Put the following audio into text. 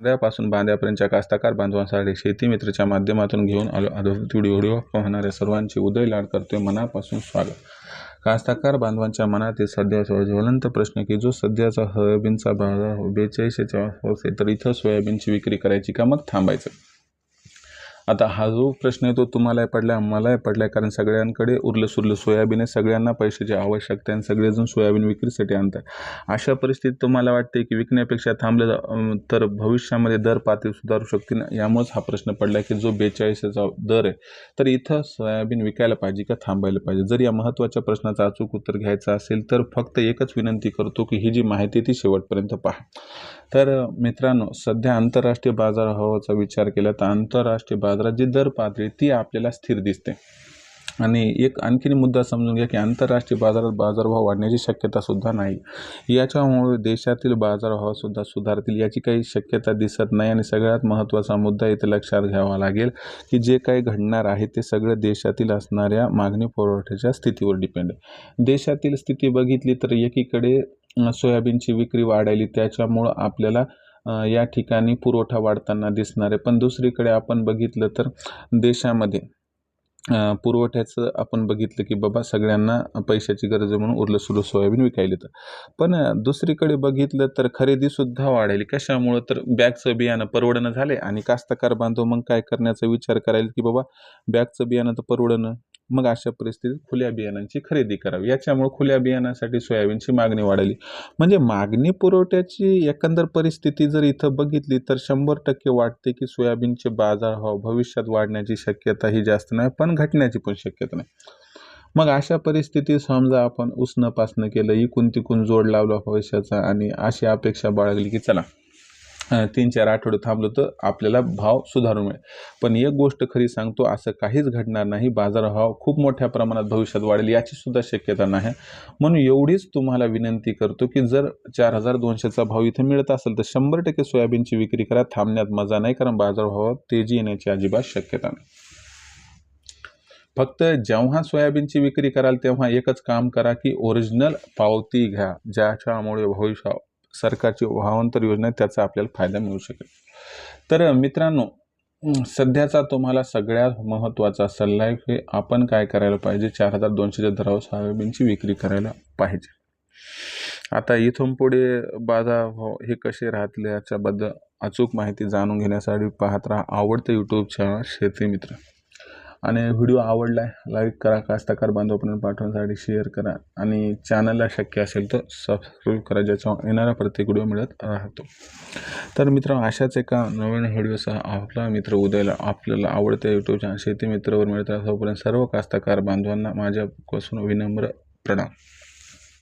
बांध्यापासून बांध्यापर्यंतच्या कास्तकार बांधवांसाठी शेतीमित्रच्या माध्यमातून घेऊन आलो अद्भुत व्हिडिओ पाहणाऱ्या सर्वांचे उदय लाड करतोय मनापासून स्वागत. कास्तकार बांधवांच्या मनातील सध्याचा ज्वलंत प्रश्न की जो सध्याचा सोयाबीनचा बाजार बेचाळीसशेच्या असेल तर इथं सोयाबीनची विक्री करायची का? मग थांबायचं. आता हा जो प्रश्न आहे तो तुम्हालाही पडला मलाही पडला कारण सगळ्यांकडे उरलं सुरलं सोयाबीन आहे. सगळ्यांना पैशाची आवश्यकता आहे आणि सगळेजण सोयाबीन विक्रीसाठी आणतात अशा परिस्थितीत तुम्हाला वाटते की विकण्यापेक्षा थांबलं जा- तर भविष्यामध्ये दर पातळी सुधारू शकतील? यामुळेच हा प्रश्न पडला की जो बेचाळीसचा दर आहे तर इथं सोयाबीन विकायला पाहिजे का थांबायला पाहिजे? जर या महत्त्वाच्या प्रश्नाचं अचूक उत्तर घ्यायचं असेल तर फक्त एकच विनंती करतो की ही जी माहिती आहे ती शेवटपर्यंत पहा. तर मित्रांनो सध्या आंतरराष्ट्रीय बाजारभावाचा विचार केला तर आंतरराष्ट्रीय बाजारात जी दर पातळी ती आपल्याला स्थिर दिसते. आणि एक आणखीन मुद्दा समजून घ्या की आंतरराष्ट्रीय बाजारात बाजारभाव वाढण्याची शक्यता सुद्धा नाही. याच्यामुळे देशातील बाजारभावसुद्धा सुधारतील याची काही शक्यता दिसत नाही. आणि सगळ्यात महत्त्वाचा मुद्दा इथे लक्षात घ्यावा लागेल की जे काही घडणार आहे ते सगळं देशातील असणाऱ्या मागणी पुरवठ्याच्या स्थितीवर डिपेंड आहे. देशातील स्थिती बघितली तर एकीकडे सोयाबीनची विक्री वाढायली. त्याच्यामुळं आपल्याला या ठिकाणी पुरवठा वाढताना दिसणार आहे. पण दुसरीकडे आपण बघितलं तर देशामध्ये पुरवठ्याचं आपण बघितलं की बाबा सगळ्यांना पैशाची गरज म्हणून उरलं सुरलं सोयाबीन विकायला तर पण दुसरीकडे बघितलं तर खरेदीसुद्धा वाढायली. कशामुळं? तर बॅगचं बियाणं परवडणं झाले आणि कास्तकार बांधव मग काय करण्याचा विचार करायला की बाबा बॅगचं बियाणं तर परवडणं. मग अशा परिस्थितीत खुल्या बियाणांची खरेदी करावी. याच्यामुळे खुल्या बियाणासाठी सोयाबीनची मागणी वाढली. म्हणजे मागणी पुरवठ्याची एकंदर परिस्थिती जर इथं बघितली तर शंभर टक्के वाटते की सोयाबीनचे बाजारभाव हो, भविष्यात वाढण्याची शक्यता ही जास्त नाही पण घटण्याची पण शक्यता नाही. मग अशा परिस्थितीत समजा आपण उसणं पासणं केलं इकून तिकून जोड लावला भविष्याचा आणि अशी अपेक्षा बाळगली की चला. तीन चार आठवडे थांबलो तर आपल्याला भाव सुधारून मिळेल. पण एक गोष्ट खरी सांगतो असं काहीच घडणार नाही. बाजारभाव खूप मोठ्या प्रमाणात भविष्यात वाढेल याची सुद्धा शक्यता नाही. म्हणून एवढीच तुम्हाला विनंती करतो की जर चार हजार दोनशेचा भाव इथे मिळत असेल तर शंभर टक्के सोयाबीनची विक्री करा थांबण्यात मजा नाही कारण बाजारभावात तेजी येण्याची अजिबात शक्यता नाही. फक्त जेव्हा सोयाबीनची विक्री कराल तेव्हा एकच काम करा की ओरिजिनल पावती घ्या ज्याच्यामुळे भविष्य सरकारची भावांतर योजना त्याचा आपल्याला फायदा मिळू शकेल. तर मित्रांनो सध्याचा तुम्हाला सगळ्यात महत्त्वाचा सल्ला आहे की आपण काय करायला पाहिजे? चार हजार दोनशेच्या दरावर सोयाबीनची विक्री करायला पाहिजे. आता इथून पुढे बाजारभाव हो, हे कसे राहतील याच्याबद्दल अचूक माहिती जाणून घेण्यासाठी पाहत राहा आवडतं यूट्यूब चॅनल शेती मित्र. आणि व्हिडिओ आवडला आहे लाईक करा कास्तकार बांधवपर्यंत पाठवण्यासाठी शेअर करा आणि चॅनलला शक्य असेल तर सबस्क्राईब करा ज्याच्या येणारा प्रत्येक व्हिडिओ मिळत राहतो. तर मित्र अशाच एका नवीन व्हिडिओसह आपला मित्र उदयला आपल्याला आवडत्या यूट्यूब चॅनल शेती मित्रवर मिळतात तोपर्यंत सर्व कास्तकार बांधवांना माझ्यापासून विनम्र प्रणाम.